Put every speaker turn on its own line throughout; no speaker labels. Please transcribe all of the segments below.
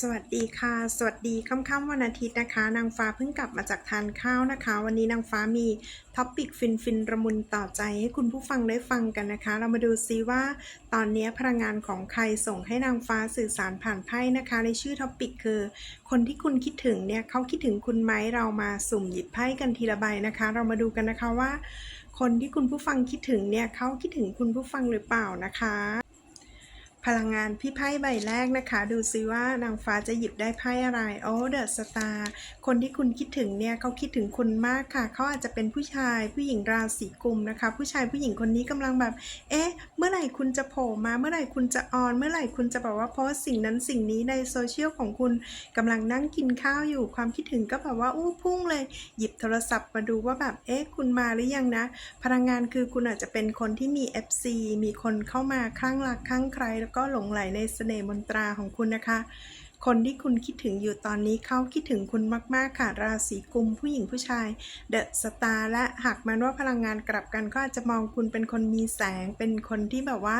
สวัสดีค่ะ สวัสดีค่ำๆวันอาทิตย์นะคะ นางฟ้าเพิ่งกลับมาจากทานข้าวนะคะ วันนี้นางฟ้ามีท็อปปิกฟินฟินๆระมุนต่อใจให้คุณผู้ฟังได้ฟังกันนะคะ เรามาดูซิว่า ตอนนี้พลังงานของใครส่งให้นางฟ้าสื่อสารผ่านไพ่นะคะ ในชื่อท็อปปิกคือ คนที่คุณคิดถึงเนี่ยเขาคิดถึงคุณไหมเรามาสุ่มหยิบไพ่กันทีละใบนะคะ เรามาดูกันนะคะว่า คนที่คุณผู้ฟังคิดถึงเนี่ยเขาคิดถึงคุณผู้ฟังหรือเปล่านะคะ พลังงานพี่ไพ่ใบแรกนะคะ ดูซิว่านางฟ้าจะหยิบได้ไพ่อะไรโอ้เดอะสตาร์คนที่คุณคิดถึงเนี่ยเขาคิดถึงคุณมากค่ะเขาอาจจะเป็นผู้ชายผู้หญิงราศีกุมนะคะ ผู้ชายผู้หญิงคนนี้กำลังแบบ เอ๊ะ เมื่อไหร่คุณจะโผล่มาเมื่อไหร่คุณจะออน เมื่อไหร่คุณจะบอกว่าโพสสิ่งนั้นสิ่งนี้ในโซเชียลของคุณกำลังนั่งกินข้าวอยู่ความคิดถึงก็แบบว่าอู้พุ่งเลย หยิบโทรศัพท์มาดูว่าแบบเอ๊ะคุณมาหรือยังนะ พลังงานคือคุณอาจจะเป็นคนที่มี FC มีคนเข้ามาคลั่งรักคลั่งใครก็หลงไหลในเสน่ห์มนตราของคุณนะคะ คนที่คุณคิดถึงอยู่ตอนนี้เขาคิดถึงคุณมาก ๆ ค่ะ ราศีกุมผู้หญิงผู้ชายเดอะสตาร์และหากมันว่าพลังงานกลับกันก็อาจจะมองคุณเป็นคนมีแสง เป็นคนที่แบบว่า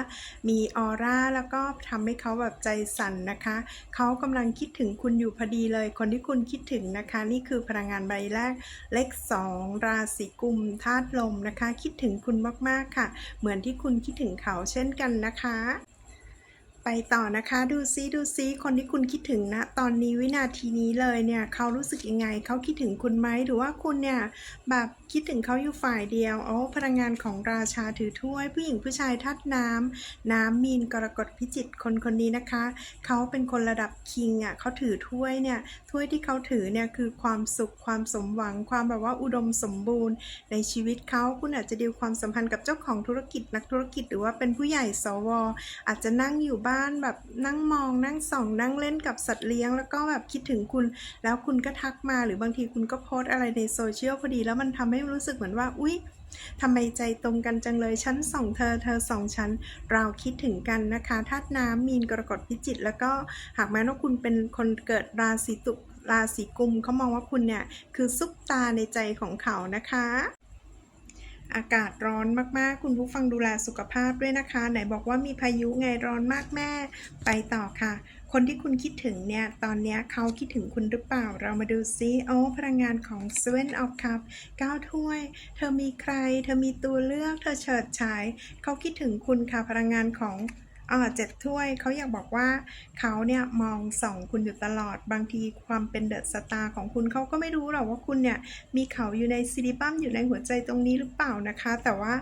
มีออร่าแล้วก็ทำให้เขาแบบใจสั่นนะคะ เขากำลังคิดถึงคุณอยู่พอดีเลย คนที่คุณคิดถึงนะคะ นี่คือพลังงานใบแรก เลข 2 ราศีกุมธาตุลมนะคะ คิดถึงคุณมากๆค่ะ เหมือนที่คุณคิดถึงเขาเช่นกันนะคะ ไปต่อนะคะดูซิดูซิคนที่คุณคิดถึงนะตอนนี้วินาทีนี้เลยเนี่ยเขารู้สึกยังไงเขาคิดถึงคุณไหมหรือว่าคุณเนี่ยแบบคิดถึงเขาอยู่ฝ่ายเดียวโอ้พลังงานของราชาถือถ้วย ผู้หญิงผู้ชายธาตุน้ำน้ำมีนกรกฎพิจิตคนคนนี้นะคะเขาเป็นคนระดับคิงอะเขาถือถ้วยเนี่ยถ้วยที่เขาถือเนี่ยคือความสุขความสมหวัง ความแบบว่าอุดมสมบูรณ์ ในชีวิตเขาคุณอาจจะดีลความสัมพันธ์กับเจ้าของธุรกิจนักธุรกิจหรือว่าเป็นผู้ใหญ่สว อาจจะนั่งอยู่บ้านแบบนั่งมองนั่งส่องนั่งเล่นกับสัตว์เลี้ยง แล้วก็แบบคิดถึงคุณ แล้วคุณก็ทักมาหรือบางทีคุณก็โพสอะไรในโซเชียลพอดี แล้วมันทำให้รู้สึกเหมือนว่าอุ๊ยทำไมใจตรงกันจังเลยฉันส่องเธอเธอส่องฉันเราคิดถึงกันนะคะธาตุน้ำมีนกรกฎพิจิตรแล้วก็หากแม้ว่าคุณเป็นคนเกิดราศีตุราศีกุมเขามองว่าคุณเนี่ยคือซุปตาในใจของเขานะคะ อากาศร้อนมากๆ คุณผู้ฟังดูแลสุขภาพด้วยนะคะ ไหนบอกว่ามีพายุไงร้อนมากแม่ ไปต่อค่ะ คนที่คุณคิดถึงเนี่ย ตอนเนี้ยเขาคิดถึงคุณหรือเปล่า เรามาดูซิโอ้พลังงานของ Seven of Cups 9ถ้วย เธอมีใคร เธอมีตัวเลือก เธอเฉิดฉาย เขาคิดถึงคุณค่ะพลังงานของ อ่าเจ็ดถ้วยเขาอยากบอกว่าเขาเนี่ยมองส่องคุณอยู่ตลอดบางทีความเป็นเดอะสตาร์ของคุณเขาก็ไม่รู้หรอกว่าคุณเนี่ยมีเขาอยู่ในซิลิบัมอยู่ในหัวใจตรงนี้หรือเปล่านะคะ แต่ว่า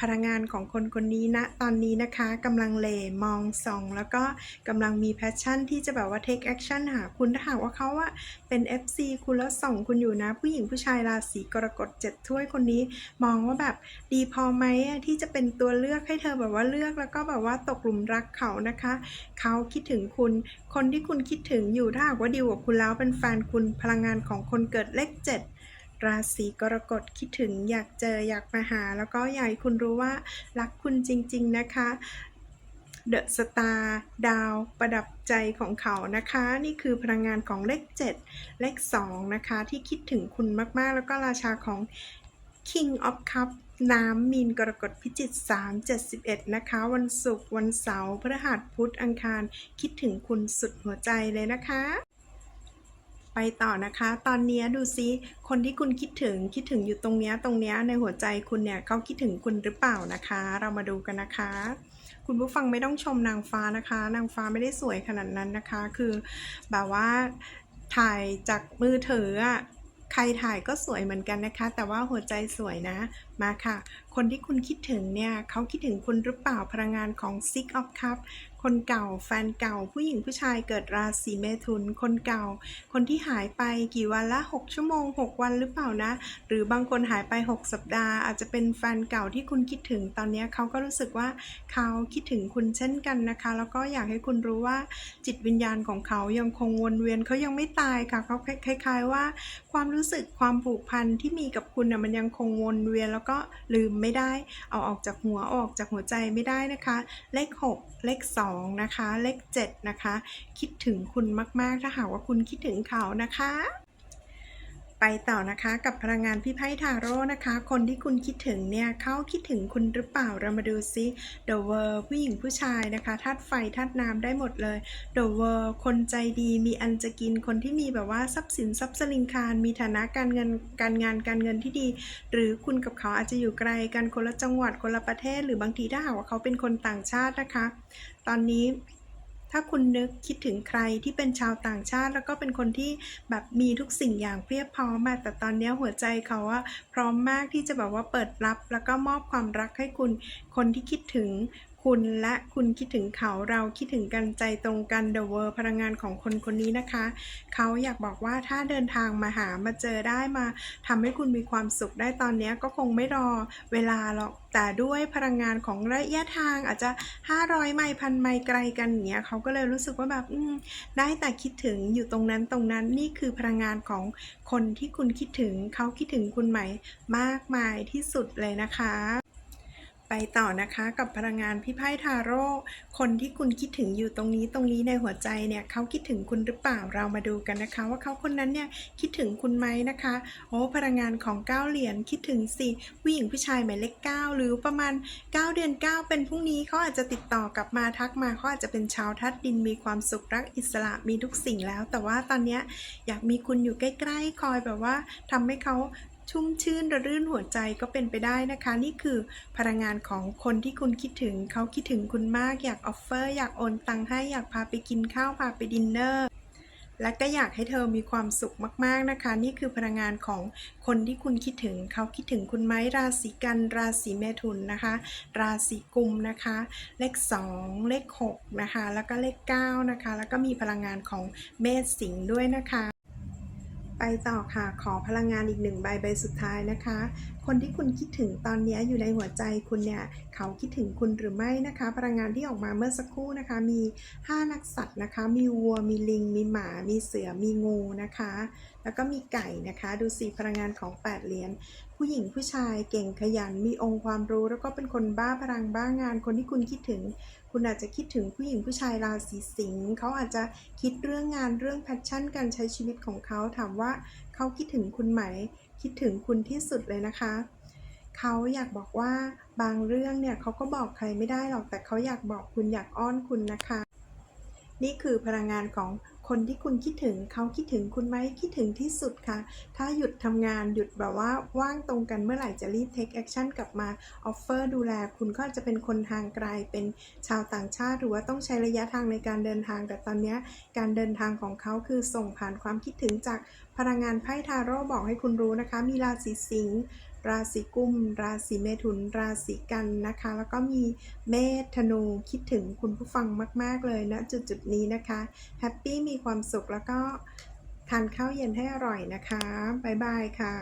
พลังงานของคนคนนี้นะตอนนี้นะคะกำลังเหลมองส่องแล้วก็กำลังมีแพชชั่นที่จะแบบว่า take action หาคุณถ้าหากว่าเขาอะเป็น FC คุณแล้วส่องคุณอยู่นะ ผู้หญิงผู้ชายราศีกรกฎเจ็ดถ้วยคนนี้มองว่าแบบดีพอไหมที่จะเป็นตัวเลือกให้เธอแบบว่าเลือกแล้วก็แบบว่าตกหลุมรักเขานะคะ เขาคิดถึงคุณ คนที่คุณคิดถึงอยู่ถ้าหากว่าดีลกับคุณแล้วเป็นแฟนคุณพลังงานของคนเกิดเลขเจ็ดราศีกรกฎคิดถึงอยากเจออยากมาหา แล้วก็อยากให้คุณรู้ว่ารักคุณจริง ๆ นะคะเดอะสตาร์ดาวประดับใจของเขานะคะ นี่คือพลังงานของเลข 7 เลข 2 นะคะ ที่คิดถึงคุณมากๆ แล้วก็ราชาของ King of Cup น้ำมีนกรกฎพิจิต3 71 นะคะ วันศุกร์วันเสาร์พฤหัสพุธอังคาร คิดถึงคุณสุดหัวใจเลยนะคะ ไปต่อนะคะ ตอนนี้ดูซิ คนที่คุณคิดถึงคิดถึงอยู่ตรงเนี้ยตรงเนี้ยในหัวใจคุณเนี่ยเขาคิดถึงคุณหรือเปล่านะคะ เรามาดูกันนะคะคุณผู้ฟังไม่ต้องชมนางฟ้านะคะ นางฟ้าไม่ได้สวยขนาดนั้นนะคะ คือแบบว่าถ่ายจากมือถืออะ ใครถ่ายก็สวยเหมือนกันนะคะ แต่ว่าหัวใจสวยนะ มาค่ะ คนที่คุณคิดถึงเนี่ยเขาคิดถึงคุณหรือเปล่าพลังงานของ Six of Cups คนเก่า แฟนเก่า ผู้หญิงผู้ชายเกิดราศีเมถุน คนเก่า คนที่หายไปกี่วันละ 6 ชั่วโมง 6 วันหรือเปล่านะ หรือบางคนหายไป 6 สัปดาห์ อาจจะเป็นแฟนเก่าที่คุณคิดถึง ตอนนี้เขาก็รู้สึกว่าเขาคิดถึงคุณเช่นกันนะคะ แล้วก็อยากให้คุณรู้ว่าจิตวิญญาณของเขายังคงวนเวียนเขายังไม่ตายค่ะเขาคล้าย ๆ ว่า ความรู้สึกความผูกพันที่มีกับคุณน่ะมันยังคงวนเวียนแล้วก็ลืมไม่ได้ เอาออกจากหัวอออกจากหัวใจไม่ได้นะคะ เลข 6 เลข 2นะคะ เลข 7 นะคะ คิดถึงคุณมากๆ ถ้าหากว่าคุณคิดถึงเขานะคะ ไปต่อนะคะกับพลังงานพี่ไพ่ทาโร่นะคะ คนที่คุณคิดถึงเนี่ยเขาคิดถึงคุณหรือเปล่าเรามาดูซิ The World ผู้หญิงผู้ชายนะคะธาตุไฟธาตุน้ำได้หมดเลย The World คนใจดีมีอันจะกินคนที่มีแบบว่าทรัพย์สินทรัพย์สลิงคารมีฐานะการเงินการงานการเงินที่ดี หรือคุณกับเขาอาจจะอยู่ไกลกันคนละจังหวัดคนละประเทศ หรือบางทีถ้าหากว่าเขาเป็นคนต่างชาตินะคะ ตอนนี้ ถ้าคุณนึกคิดถึงใครที่เป็นชาวต่างชาติ แล้วก็เป็นคนที่แบบมีทุกสิ่งอย่างเพียบพร้อมแต่ตอนนี้หัวใจเขาว่าพร้อมมากที่จะแบบว่าเปิดรับ แล้วก็มอบความรักให้คุณคนที่คิดถึง คุณและคุณคิดถึงเขาเราคิดถึงกันใจตรงกัน The World พลังงานของคนคนนี้นะคะ เขาอยากบอกว่าถ้าเดินทางมาหามาเจอได้มาทำให้คุณมีความสุขได้ตอนนี้ก็คงไม่รอเวลาหรอกแต่ด้วยพลังงานของระยะทางอาจจะ 500 ไมล์พันไมล์ไกลกันอย่างเงี้ยเขาก็เลยรู้สึกว่าแบบอืมได้แต่คิดถึงอยู่ตรงนั้นตรงนั้นนี่คือพลังงานของคนที่คุณคิดถึงเขาคิดถึงคุณไหมมากมายที่สุดเลยนะคะ ไปต่อนะคะกับพลังงานพี่ไพ่ทาโร่คนที่คุณคิดถึงอยู่ตรงนี้ตรงนี้ในหัวใจเนี่ยเขาคิดถึงคุณหรือเปล่าเรามาดูกันนะคะ ว่าเขาคนนั้นเนี่ยคิดถึงคุณไหมนะคะโอ้พลังงานของเก้าเหรียญคิดถึงสิผู้หญิงผู้ชายหมายเลขเก้าหรือประมาณ 9 เดือน 9 เป็นพรุ่งนี้เขาอาจจะติดต่อกลับมาทักมาเขาอาจจะเป็นชาวทัดดินมีความสุขรักอิสระมีทุกสิ่งแล้ว แต่ว่าตอนเนี้ยอยากมีคุณอยู่ใกล้ๆคอยแบบว่าทำให้เขา ชุ่มชื่นระรื่นหัวใจก็เป็นไปได้นะคะ นี่คือพลังงานของคนที่คุณคิดถึง เขาคิดถึงคุณมากอยากออฟเฟอร์อยากโอนตังค์ให้อยากพาไปกินข้าวพาไปดินเนอร์และก็อยากให้เธอมีความสุขมาก ๆ นะคะ นี่คือพลังงานของคนที่คุณคิดถึง เขาคิดถึงคุณไหมราศีกัน ราศีเมถุนนะคะ ราศีกุมนะคะ เลข 2 เลข 6 นะคะ แล้วก็เลข 9 นะคะ แล้วก็มีพลังงานของเมษสิงห์ด้วยนะคะ ไปต่อค่ะ ขอพลังงานอีกหนึ่งใบใบสุดท้ายนะคะ คนที่คุณคิดถึงตอนนี้อยู่ในหัวใจคุณเนี่ยเขาคิดถึงคุณหรือไม่นะคะ พลังงานที่ออกมาเมื่อสักครู่นะคะ มี 5 นักสัตว์นะคะ มีวัว มีลิง มีหมา มีเสือ มีงูนะคะ แล้วก็มีไก่นะคะ ดูสิพลังงานของ8เหรียญผู้หญิงผู้ชายเก่งขยันมีองค์ความรู้ แล้วก็เป็นคนบ้าพลังบ้างาน คนที่คุณคิดถึง คุณอาจจะคิดถึงผู้หญิงผู้ชายราศีสิงห์เขาอาจจะคิดเรื่องงานเรื่องแพชชั่น การใช้ชีวิตของเขาถามว่าเขาคิดถึงคุณไหม คิดถึงคุณที่สุดเลยนะคะเขาอยากบอกว่าบางเรื่องเนี่ยเขาก็บอกใครไม่ได้หรอกแต่เขาอยากบอกคุณอยากอ้อนคุณนะคะ นี่คือพลังงานของ คนที่คุณคิดถึงเขาคิดถึงคุณไหมคิดถึงที่สุดค่ะ ถ้าหยุดทำงานหยุดแบบว่าว่างตรงกันเมื่อไหร่จะรีบ take action กลับมา offer ดูแล คุณก็จะเป็นคนทางไกลเป็นชาวต่างชาติ หรือว่าต้องใช้ระยะทางในการเดินทางแต่ตอนนี้การเดินทางของเขาคือส่งผ่านความคิดถึงจากพลังงานไพ่ทาโร่บอกให้คุณรู้นะคะ มีราศีสิงห์ ราศีกุม ราศีเมถุน ราศีกันนะคะ แล้วก็มีเมษธนูคิดถึงคุณผู้ฟังมาก ๆ เลยนะจุดจุดนี้นะคะแฮปปี้มีความสุขแล้วก็ทานข้าวเย็นให้อร่อยนะคะ บ๊ายบายค่ะ